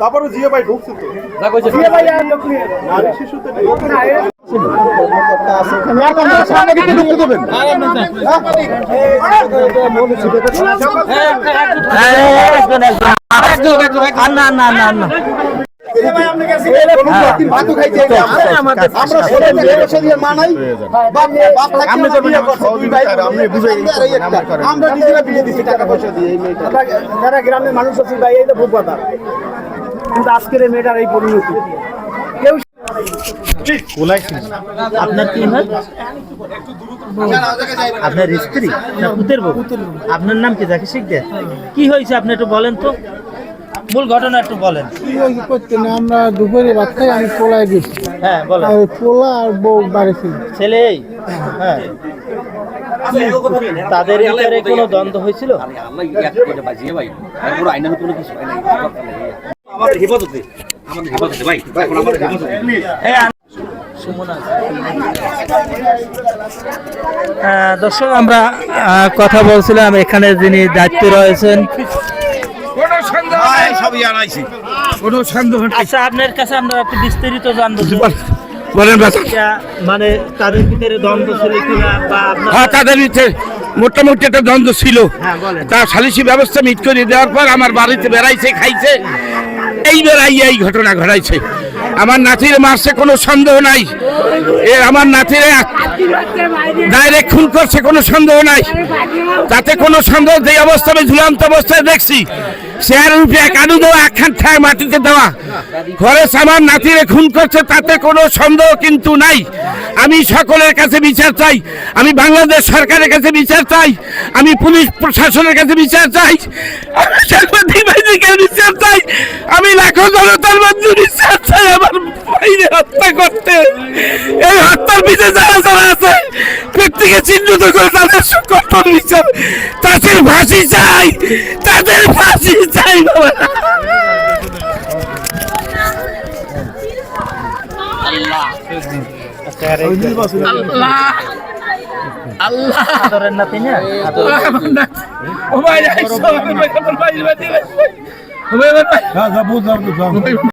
তারপরে জিও ভাই ঢুকছে তো না না না। আমরা ছেলে মেয়ে এসে দিয়ে মানাই। বাপ বাপ থাকতে আমরা বিয়ে করছে দুই ভাই আমরা বুঝাই আমরা নিজেরা বিয়ে দিছি টাকা পয়সা দিয়ে এই মেয়েটা যারা গ্রামের মানুষ আছে ভাই এই তো ভোগ কথা কিন্তু আজকের এই মেয়েটার এই পরিণতি। কেউ আপনার কি হয় আপনার স্ত্রী? পুতের বউ? আপনার নাম কি যাকে শিখ দেয় কি হয়েছে আপনি একটু বলেন তো। মূল ঘটনা একটু বলেন। করতে না আমরা দুপুরে ভাত খাই আমি পোলায় গেছি। হ্যাঁ বলেন। আর পোলা আর বউ বাড়ি ছিল ছেলে হ্যাঁ। তাদের ভিতরে কোনো দ্বন্দ্ব হয়েছিল? হয় আমাদের হেফাজতে আমাদের হেফাজতে ভাই আমাদের হেফাজতে দর্শক আমরা কথা বলছিলাম এখানে যিনি দায়িত্বে রয়েছেন সবই আনাইছি কোনো সন্দেহ আচ্ছা আপনার কাছে আমরা একটু বিস্তারিত জানব বলেন মানে তাদের ভিতরে দ্বন্দ্ব ছিল কিনা বা হ্যাঁ তাদের ভিতরে মোটামুটি একটা দ্বন্দ্ব ছিল। হ্যাঁ বলেন। তার সালিসি ব্যবস্থা মিট করে দেওয়ার পর আমার বাড়িতে বেড়াইছে খাইছে। এই বেড়াই এই ঘটনা ঘটাইছে। আমার নাতির মারছে কোনো সন্দেহ নাই। এ আমার নাতিরে ডাইরেক্ট খুন করছে কোনো সন্দেহ নাই। তাতে কোনো সন্দেহ যে অবস্থা আমি ঝুলন্ত অবস্থায় দেখছি চেয়ার রূপে কানু দেওয়া, একখান ঠায় মাটিতে দেওয়া। ঘরে সামান নাতিরে খুন করছে, তাতে কোনো সন্দেহ কিন্তু নাই। আমি সকলের কাছে বিচার চাই, আমি বাংলাদেশ সরকারের কাছে বিচার চাই, আমি পুলিশ প্রশাসনের কাছে বিচার চাই, আমি বিচার চাই, আমি লাখো জনতার মধ্যে বিচার চাই, আমার বাইরে হত্যা করতে। এই হত্যার পিছনে যারা যারা আছে, ব্যক্তিকে চিহ্নিত করে তাদের কঠোর বিচার। তাদের ফাঁসি চাই, তাদের ফাঁসি আল্লাহ। আদরের নাতি না ও ভাই আইসো আমি বাইরে বাইরে বাইরে